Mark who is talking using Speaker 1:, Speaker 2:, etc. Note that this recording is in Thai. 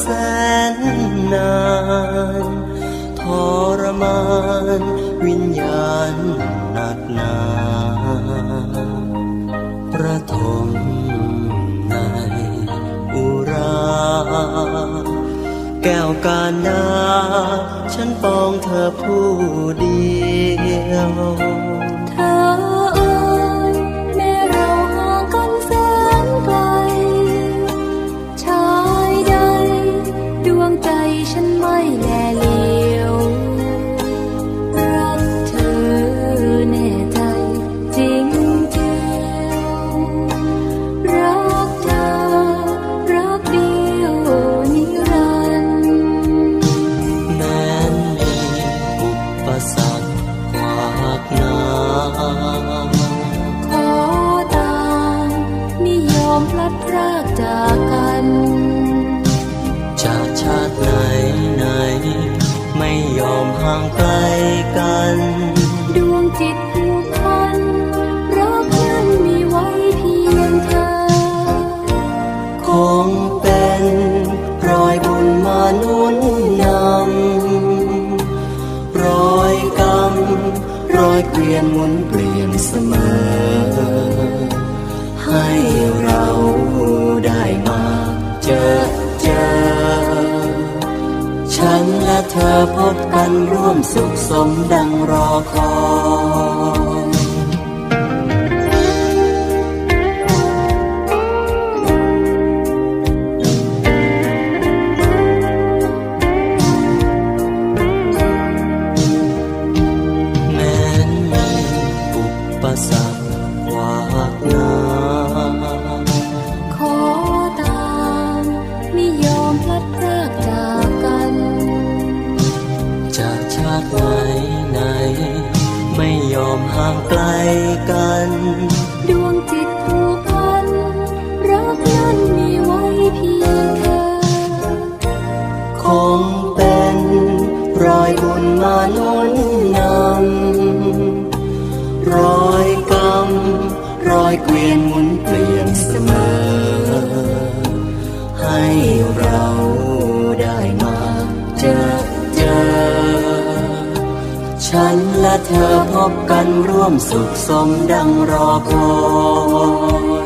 Speaker 1: แสนนานทรมานวิญญาณหนักหนาประทมในอุรา แก้วกานาฉันปองเธอผู้เดียว
Speaker 2: ฉันไม่แลเหลียว รักเธอแน่ใจจริงเดียวรักเธอ รักเดียวนิรันดร์
Speaker 1: แม้มีอุปสรรคขวากหน้า
Speaker 2: ขอตามไม่ยอมพลัดพรากจากกัน
Speaker 1: ห่างไกลกัน
Speaker 2: ดวงจิตผูกพันรักนั้นมีไว้เพียงเธอ
Speaker 1: คงเป็นรอยบุญมานุนนำรอยกรรมรอยเกวียนหมุนเปลี่ยน ธอพบกันร่วมสุขสมดังรอคอยแม้มีอุปสรรคขวา
Speaker 2: ไห
Speaker 1: นไหนไม่ยอมห่างไกลกัน
Speaker 2: ดวงจิตผูกพัน รักนั้นมีไว้เพียงเธอ
Speaker 1: คงเป็นรอยบุญมานุนนำรอยกรรมรอยเกวียนหมุนเปลี่ยนเสมอ ให้เรา ฉันและเธอพบกันร่วมสุขสมดังรอคอย